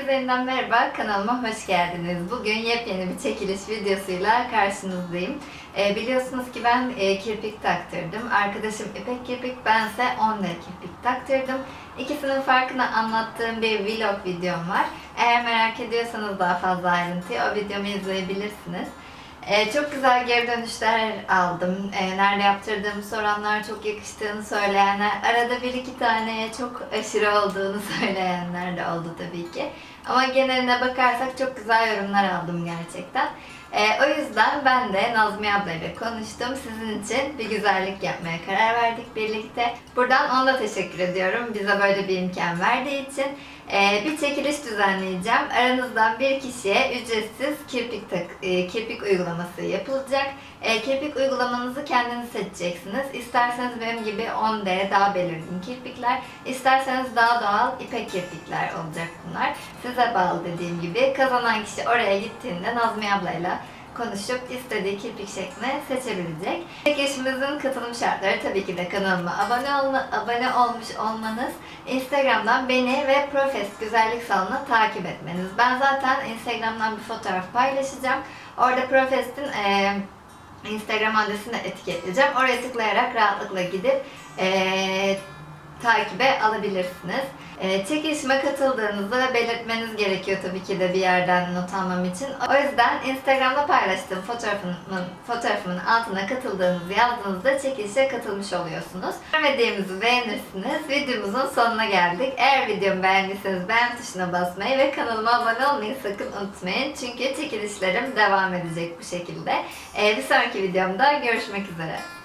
Herkese yeniden merhaba, kanalıma hoş geldiniz. Bugün yepyeni bir çekiliş videosuyla karşınızdayım. Ee, biliyorsunuz ki ben e, kirpik taktırdım. Arkadaşım İpek Kirpik, bense Onda Kirpik taktırdım. İkisinin farkını anlattığım bir vlog videom var. Eğer merak ediyorsanız daha fazla ayrıntıyı o videomu izleyebilirsiniz. Ee, çok güzel geri dönüşler aldım. Ee, nerede yaptırdığımı soranlar, çok yakıştığını söyleyenler, arada bir iki tane çok aşırı olduğunu söyleyenler de oldu tabii ki. Ama geneline bakarsak çok güzel yorumlar aldım gerçekten. Ee, o yüzden ben de Nazmiye ablayla konuştum. Sizin için bir güzellik yapmaya karar verdik birlikte. Buradan ona da teşekkür ediyorum. Bize böyle bir imkan verdiği için. Ee, bir çekiliş düzenleyeceğim. Aranızdan bir kişiye ücretsiz kirpik tak, e, kirpik uygulaması yapılacak. E, kirpik uygulamanızı kendiniz seçeceksiniz. İsterseniz benim gibi 10D daha belirgin kirpikler, isterseniz daha doğal ipek kirpikler olacak bunlar. Size bağlı dediğim gibi. Kazanan kişi oraya gittiğinde Nazmiye ablayla konuşup istediği kirpik şeklini seçebilecek. Çekilişimizin katılım şartları tabii ki de kanalıma abone, olma, abone olmuş olmanız, Instagram'dan beni ve Profes Güzellik Salonu'nu takip etmeniz. Ben zaten Instagram'dan bir fotoğraf paylaşacağım. Orada Profes'in eee Instagram adresini etiketleyeceğim. Oraya tıklayarak rahatlıkla gidip eee, takibe alabilirsiniz. Eee çekilişime katıldığınızı belirtmeniz gerekiyor tabii ki de bir yerden not almam için. O yüzden Instagram'da paylaştığım fotoğrafımın, fotoğrafımın altına katıldığınızı yazdığınızda çekilişe katılmış oluyorsunuz. Videomuzu beğenirsiniz. Videomuzun sonuna geldik. Eğer videomu beğendiyseniz beğen tuşuna basmayı ve kanalıma abone olmayı sakın unutmayın. Çünkü çekilişlerim devam edecek bu şekilde. Eee bir sonraki videomda görüşmek üzere.